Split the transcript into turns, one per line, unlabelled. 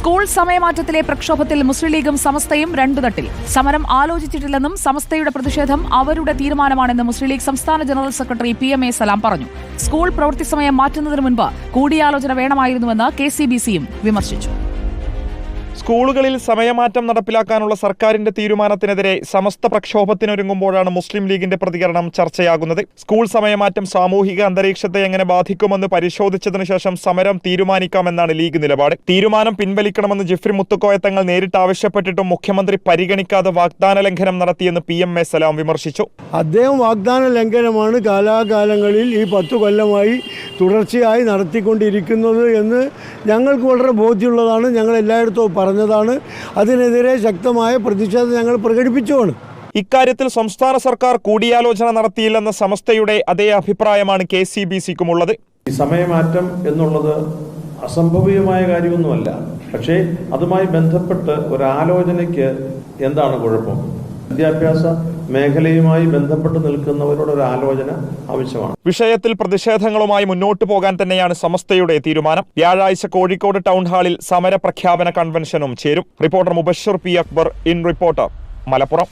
School സമയമാറ്റത്തിലെ പ്രക്ഷോഭത്തിൽ മുസ്ലിം ലീഗും സമസ്തയും രണ്ടു തട്ടിൽ സമരം ആലോചിച്ചിട്ടില്ലെന്നും സമസ്തയുടെ പ്രതിഷേധം അവരുടെ തീരുമാനമാണെന്ന് മുസ്ലിം ലീഗ് സംസ്ഥാന general secretary P M A Salam പറഞ്ഞു. സ്കൂൾ പ്രവൃത്തി സമയം മാറ്റുന്നതിന് മുൻപ് കൂടിയാലോചന വേണമായിരുന്നുവെന്ന് കെ സി ബി സിയും വിമർശിച്ചു.
സ്കൂളുകളിൽ സമയമാറ്റം നടപ്പിലാക്കാനുള്ള സർക്കാരിന്റെ തീരുമാനത്തിനെതിരെ സമസ്ത പ്രക്ഷോഭത്തിനൊരുങ്ങുമ്പോഴാണ് മുസ്ലിം ലീഗിന്റെ പ്രതികരണം ചർച്ചയാകുന്നത്. സ്കൂൾ സമയമാറ്റം സാമൂഹിക അന്തരീക്ഷത്തെ എങ്ങനെ ബാധിക്കുമെന്ന് പരിശോധിച്ചതിനു ശേഷം സമരം തീരുമാനിക്കാമെന്നാണ് ലീഗ് നിലപാട്. തീരുമാനം പിൻവലിക്കണമെന്ന് ജിഫ്രി മുത്തുക്കോയ തങ്ങൾ നേരിട്ട് ആവശ്യപ്പെട്ടിട്ടും മുഖ്യമന്ത്രി പരിഗണിക്കാതെ വാഗ്ദാന ലംഘനം നടത്തിയെന്ന് പി എം എ സലാം വിമർശിച്ചു.
അദ്ദേഹം വാഗ്ദാന ലംഘനമാണ് കാലാകാലങ്ങളിൽ ഈ പത്തു കൊല്ലമായി തുടർച്ചയായി നടത്തിക്കൊണ്ടിരിക്കുന്നത് എന്ന് ഞങ്ങൾക്ക് വളരെ ബോധ്യമുള്ളതാണ്. ഞങ്ങൾ എല്ലായിടത്തും പറഞ്ഞതാണ്. അതിനെതിരെ ശക്തമായ പ്രതിഷേധം ഞങ്ങൾ പ്രകടിപ്പിച്ചുമാണ്
ഇക്കാര്യത്തിൽ സംസ്ഥാന സർക്കാർ കൂടിയാലോചന നടത്തിയില്ലെന്ന സമസ്തയുടെ അതേ അഭിപ്രായമാണ് കെ സി ബി സിക്കുമുള്ളത്.
ഈ സമയമാറ്റം എന്നുള്ളത് അസംഭവീയമായ കാര്യമൊന്നുമല്ല. പക്ഷേ അതുമായി ബന്ധപ്പെട്ട് ഒരാലോചനയ്ക്ക് എന്താണ് കുഴപ്പം? വിദ്യാഭ്യാസ മേഖലയുമായി ബന്ധപ്പെട്ട് നിൽക്കുന്നവരോട് ഒരു ആലോചന ആവശ്യമാണ്.
വിഷയത്തിൽ പ്രതിഷേധങ്ങളുമായി മുന്നോട്ടു പോകാൻ തന്നെയാണ് സമസ്തയുടെ തീരുമാനം. വ്യാഴാഴ്ച കോഴിക്കോട് ടൗൺ ഹാളിൽ സമര പ്രഖ്യാപന കൺവെൻഷനും ചേരും. Reporter Mubashir P Akbar in reporter Malappuram.